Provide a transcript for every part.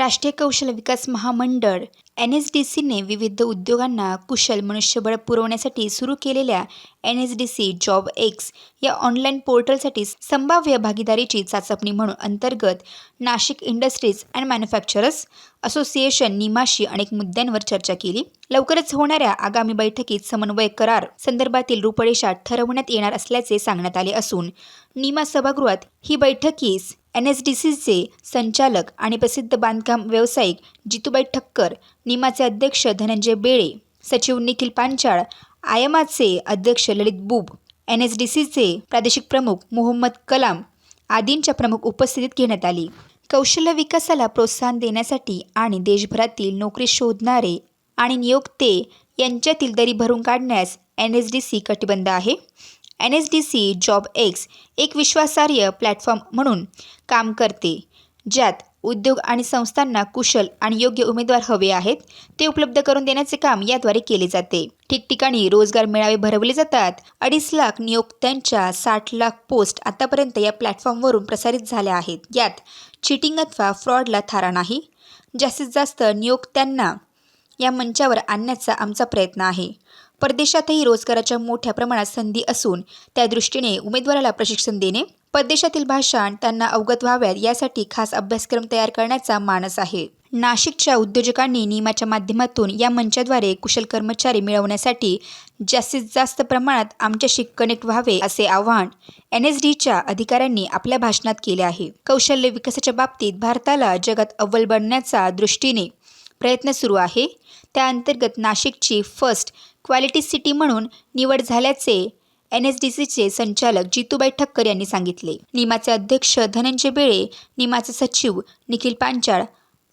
राष्ट्रीय कौशल्य विकास महामंडळ एन एस डी सीने विविध उद्योगांना कुशल मनुष्यबळ पुरवण्यासाठी सुरू केलेल्या N S D C job X या ऑनलाईन पोर्टलसाठी संभाव्य भागीदारीची चाचपणी म्हणून अंतर्गत Nashik industries and manufacturers association निमाशी अनेक मुद्द्यांवर चर्चा केली. लवकरच होणाऱ्या आगामी बैठकीत समन्वय करार संदर्भातील रूपरेषा ठरवण्यात येणार असल्याचे सांगण्यात आले असून निमा सभागृहात ही बैठकीस एन एस डी सीचे संचालक आणि प्रसिद्ध बांधकाम व्यावसायिक जितूबाई ठक्कर निमाचे अध्यक्ष धनंजय बेळे सचिव निखिल पांचाळ आयमाचे अध्यक्ष Lalit Bub N S D सीचे प्रादेशिक प्रमुख मोहम्मद कलाम आदींच्या प्रमुख उपस्थितीत घेण्यात आली. कौशल्य विकासाला प्रोत्साहन देण्यासाठी आणि देशभरातील नोकरी शोधणारे आणि नियोक्ते यांच्यातील दरी भरून काढण्यास एन एस डी सी कटिबंध आहे. N S D C job X एक विश्वासार्ह प्लॅटफॉर्म म्हणून काम करते ज्यात उद्योग आणि संस्थांना कुशल आणि योग्य उमेदवार हवे आहेत ते उपलब्ध करून देण्याचे काम याद्वारे केले जाते. ठिकठिकाणी रोजगार मेळावे भरवले जातात. अडीच लाख नियोक्त्यांच्या साठ लाख पोस्ट आतापर्यंत या प्लॅटफॉर्मवरून प्रसारित झाल्या आहेत. यात चिटिंग अथवा फ्रॉडला थारा नाही जास्तीत जास्त नियोक्त्यांना या मंचावर आणण्याचा आमचा प्रयत्न आहे. परदेशातही रोजगाराच्या मोठ्या प्रमाणात संधी असून त्या दृष्टीने उमेदवाराला प्रशिक्षण देणे परदेशातील भाषा त्यांना अवगत व्हाव्यात यासाठी खास अभ्यासक्रम तयार करण्याचा मानस आहे. नाशिकच्या उद्योजकांनी नियमाच्या माध्यमातून या मंचाद्वारे कुशल कर्मचारी मिळवण्यासाठी जास्तीत जास्त प्रमाणात आमच्याशी कनेक्ट व्हावे असे आवाहन एन एस डीच्या अधिकाऱ्यांनी आपल्या भाषणात केले आहे. कौशल्य विकासाच्या बाबतीत भारताला जगात अव्वल बनण्याचा दृष्टीने प्रयत्न सुरू आहे. त्या अंतर्गत नाशिकची फर्स्ट क्वालिटी सिटी म्हणून निवड झाल्याचे एन एस डी सीचे संचालक जितूबाई ठक्कर यांनी सांगितले. निमाचे अध्यक्ष धनंजय बेळे निमाचे सचिव निखिल पांचाळ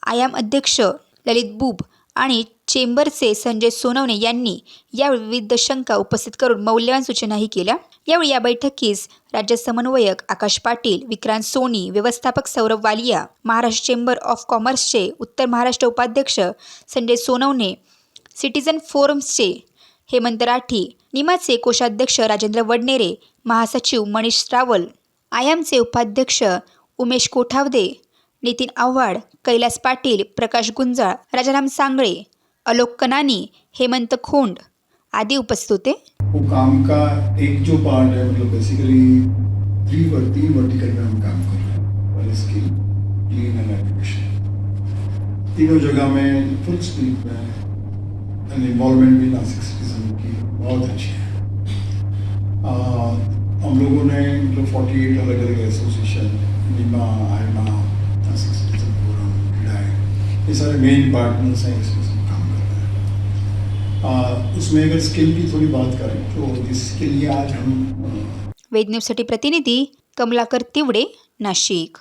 आयाम अध्यक्ष ललित बुब आणि चेंबरचे संजय सोनवणे यांनी यावेळी विविध शंका उपस्थित करून मौल्यवान सूचनाही केल्या. यावेळी या बैठकीस राज्य समन्वयक आकाश पाटील विक्रांत सोनी व्यवस्थापक सौरभ वालिया महाराष्ट्र चेंबर ऑफ कॉमर्सचे उत्तर महाराष्ट्र उपाध्यक्ष संजय सोनवणे सिटीझन फोरम्सचे हेमंत राठी निमाचे कोषाध्यक्ष राजेंद्र वडनेरे महासचिव मनीष रावल आयामचे उपाध्यक्ष उमेश कोठावदे नितीन आव्हाड कैलास पाटील प्रकाश गुंजाळ राजाराम सांगळे अलोक कनानी हेमंत खोंड आदी उपस्थित होते. वो काम का एक जो पार्ट है मतलब बेसिकली थ्री पर तीन वर्टिकल में हम काम कर रहे हैं और स्किल क्लीन एंड एजुकेशन तीनों जगह में फुल स्पीड में एंड इन्वॉल्वमेंट भी नासिक सिटीजन की बहुत अच्छी है। हम लोगों ने मतलब फोर्टी एट अलग अलग association NIMA AIMA Nashik citizen forum क्रीडाएँ ये सारे मेन पार्टनर्स हैं, इसमें सब काम कर रहे हैं। उसमें अगर स्किल की थोड़ी बात करें तो इसके लिए आज हम वेद न्यूजसाठी प्रतिनिधी कमलाकर तिवडे, नाशिक।